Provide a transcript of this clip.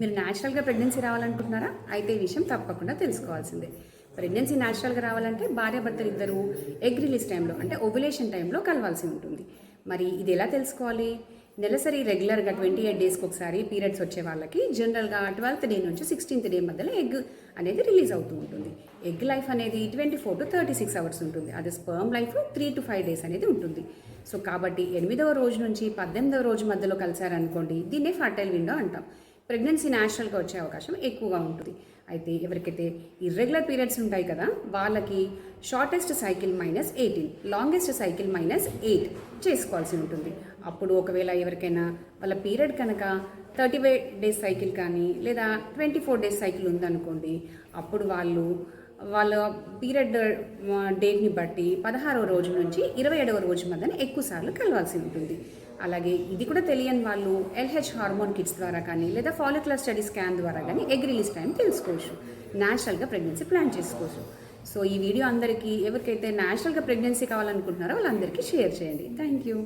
మీరు న్యాచురల్గా ప్రెగ్నెన్సీ రావాలనుకుంటున్నారా? అయితే ఈ విషయం తప్పకుండా తెలుసుకోవాల్సిందే. ప్రెగ్నెన్సీ న్యాచురల్గా రావాలంటే భార్యాభర్తలు ఇద్దరు ఎగ్ రిలీజ్ టైంలో అంటే ఓవులేషన్ టైంలో కలవాల్సి ఉంటుంది. మరి ఇది ఎలా తెలుసుకోవాలి? నెలసరి రెగ్యులర్గా ట్వంటీ ఎయిట్ డేస్కి ఒకసారి పీరియడ్స్ వచ్చే వాళ్ళకి జనరల్గా ట్వెల్త్ డే నుంచి సిక్స్టీన్త్ డే మధ్యలో ఎగ్ అనేది రిలీజ్ అవుతూ ఉంటుంది. ఎగ్ లైఫ్ అనేది twenty four to thirty six hours ఉంటుంది. అదే sperm life three to five days అనేది ఉంటుంది. సో కాబట్టి ఎనిమిదవ రోజు నుంచి పద్దెనిమిదవ రోజు మధ్యలో కలిసారనుకోండి దీన్నే ఫర్టైల్ విండో అంటాం. ప్రెగ్నెన్సీ న్యాచురల్గా వచ్చే అవకాశం ఎక్కువగా ఉంటుంది. అయితే ఎవరికైతే ఇర్రెగ్యులర్ పీరియడ్స్ ఉంటాయి కదా వాళ్ళకి shortest cycle minus eighteen longest cycle minus eight చేసుకోవాల్సి ఉంటుంది. అప్పుడు ఒకవేళ ఎవరికైనా వాళ్ళ పీరియడ్ కనుక థర్టీ ఫైవ్ డేస్ సైకిల్ కానీ లేదా ట్వంటీ ఫోర్ డేస్ సైకిల్ ఉందనుకోండి అప్పుడు వాళ్ళు వాళ్ళ పీరియడ్ డేట్ని బట్టి పదహారవ రోజు నుంచి ఇరవై ఏడవ రోజు మధ్యన ఎక్కువ సార్లు కలవాల్సి ఉంటుంది. అలాగే ఇది కూడా తెలియని వాళ్ళు ఎల్హెచ్ హార్మోన్ కిట్స్ ద్వారా కానీ లేదా ఫాలిక్యులర్ స్టడీ స్కాన్ ద్వారా కానీ ఎగ్ రిలీజ్ టైం తెలుసుకోవచ్చు. న్యాచురల్గా ప్రెగ్నెన్సీ ప్లాన్ చేసుకోవచ్చు. సో ఈ వీడియో అందరికీ ఎవరికైతే న్యాచురల్గా ప్రెగ్నెన్సీ కావాలనుకుంటున్నారో వాళ్ళందరికీ షేర్ చేయండి. Thank you.